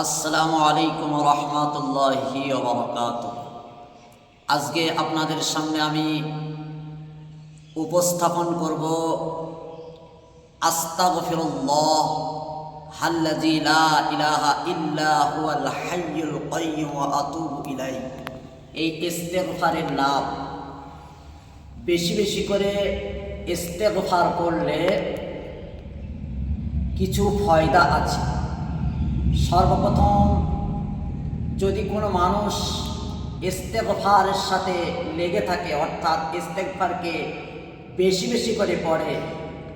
আসসালামু আলাইকুম রহমতুল্লাহি বরকাত আজকে আপনাদের সামনে আমি উপস্থাপন করব আস্তাগফিরুল্লাহ হাল্লাযী লা ইলাহা ইল্লা হুয়াল হাইয়ুল কাইয়্যুম ওয়া আতুবু ইলাইহি। এই ইস্তেগফারের লাভ বেশি বেশি করে ইস্তেগফার করলে কিছু ফয়দা আছে। সর্বপ্রথম যদি কোনো মানুষ ইস্তেগফারের সাথে লেগে থাকে, অর্থাৎ ইস্তেগফারকে বেশি বেশি করে পড়ে,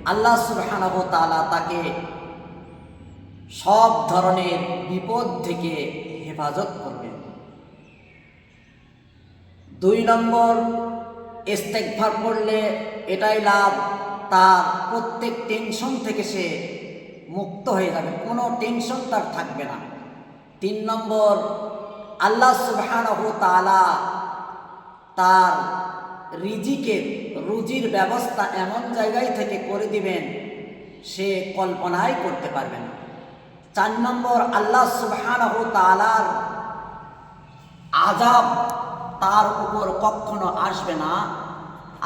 আল্লাহ সুবহানাহু তাআলা তাকে সব ধরনের বিপদ থেকে হেফাজত করবেন দুই নম্বর, ইস্তেগফার করলে এটাই লাভ, তার প্রত্যেক টেনশন থেকে সে মুক্ত হয়ে যাবে, কোনো টেনশন তার থাকবে না। তিন নম্বর, আল্লাহ সুবহানাহু তার রিজিকের রুজির ব্যবস্থা এমন জায়গায় থেকে করে দিবেন, সে কল্পনাই করতে পারবে না। চার নম্বর, আল্লাহ সুবহানাহু তাআলার আজাব তার উপর কখনো আসবে না।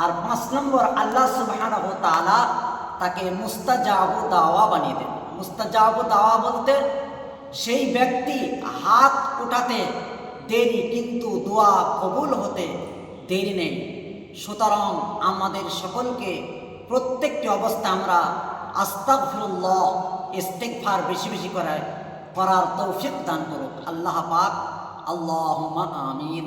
আর পাঁচ নম্বর, আল্লাহ সুবহানাহু তাআলা তাকে মুস্তাজাবু দাওয়া বানিয়ে দেন। মুস্তাজাবু দাওয়া বলতে সেই ব্যক্তি হাত উঠাতে দেরি কিন্তু দোয়া কবুল হতে দেরি নেই। সুতরাং আমাদের সকলকে প্রত্যেকটি অবস্থা আমরা আস্তাগফিরুল্লাহ, ইস্তেগফার বেশি বেশি করে, করার তৌফিক দান করুক। আল্লাহ পাক, আল্লাহুম্মা আমিন।